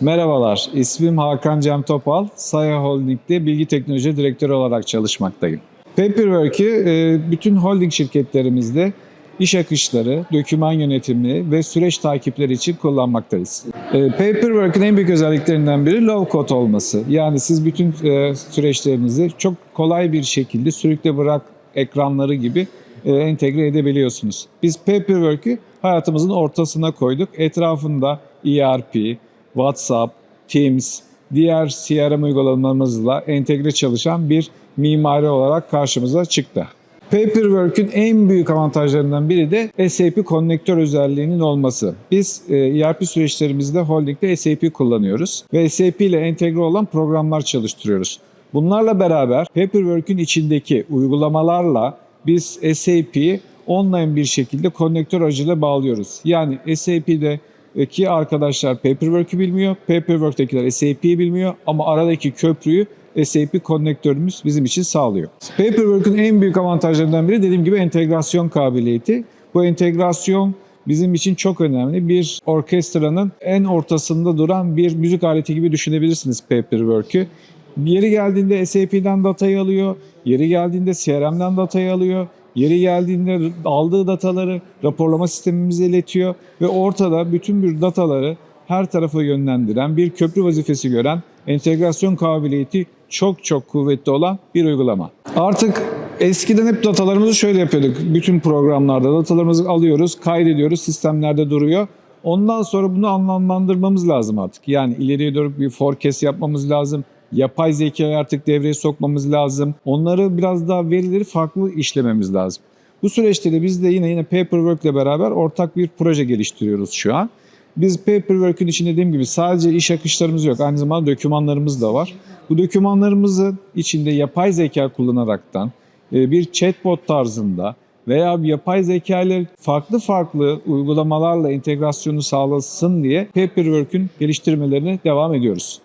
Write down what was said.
Merhabalar, ismim Hakan Cem Topal. Saya Holding'de bilgi teknoloji direktörü olarak çalışmaktayım. Paperwork'ü e, bütün holding şirketlerimizde iş akışları, doküman yönetimi ve süreç takipleri için kullanmaktayız. E, Paperwork'ün en büyük özelliklerinden biri low code olması. Yani siz bütün e, süreçlerinizi çok kolay bir şekilde sürükle bırak ekranları gibi entegre edebiliyorsunuz. Biz Paperwork'ü hayatımızın ortasına koyduk. Etrafında ERP, WhatsApp, Teams, diğer CRM uygulamalarımızla entegre çalışan bir mimari olarak karşımıza çıktı. Paperwork'ün en büyük avantajlarından biri de SAP konnektör özelliğinin olması. Biz e, ERP süreçlerimizde holdingde SAP kullanıyoruz ve SAP ile entegre olan programlar çalıştırıyoruz. Bunlarla beraber Paperwork'ün içindeki uygulamalarla biz SAP'yi online bir şekilde konnektör aracılığıyla bağlıyoruz. Yani SAP'de ki arkadaşlar Paperwork'ü bilmiyor, Paperwork'tekiler SAP'yi bilmiyor ama aradaki köprüyü SAP konnektörümüz bizim için sağlıyor. Paperwork'ün en büyük avantajlarından biri dediğim gibi entegrasyon kabiliyeti. Bu entegrasyon bizim için çok önemli. Bir orkestranın en ortasında duran bir müzik aleti gibi düşünebilirsiniz Paperwork'ü. Yeri geldiğinde SAP'den datayı alıyor, yeri geldiğinde CRM'den datayı alıyor, Yeri geldiğinde aldığı dataları raporlama sistemimize iletiyor ve ortada bütün bir dataları her tarafa yönlendiren bir köprü vazifesi gören entegrasyon kabiliyeti çok çok kuvvetli olan bir uygulama. Artık eskiden hep datalarımızı şöyle yapıyorduk. Bütün programlarda datalarımızı alıyoruz, kaydediyoruz, sistemlerde duruyor. Ondan sonra bunu anlamlandırmamız lazım artık. Yani ileriye doğru bir forecast yapmamız lazım. Yapay zekayı artık devreye sokmamız lazım. Onları biraz daha verileri farklı işlememiz lazım. Bu süreçte de biz de yine yine Paperwork ile beraber ortak bir proje geliştiriyoruz şu an. Biz Paperwork'ün içinde dediğim gibi sadece iş akışlarımız yok. Aynı zamanda dokümanlarımız da var. Bu dokümanlarımızın içinde yapay zeka kullanaraktan e, bir chatbot tarzında veya bir yapay zeka ile farklı farklı uygulamalarla entegrasyonu sağlasın diye Paperwork'ün geliştirmelerine devam ediyoruz.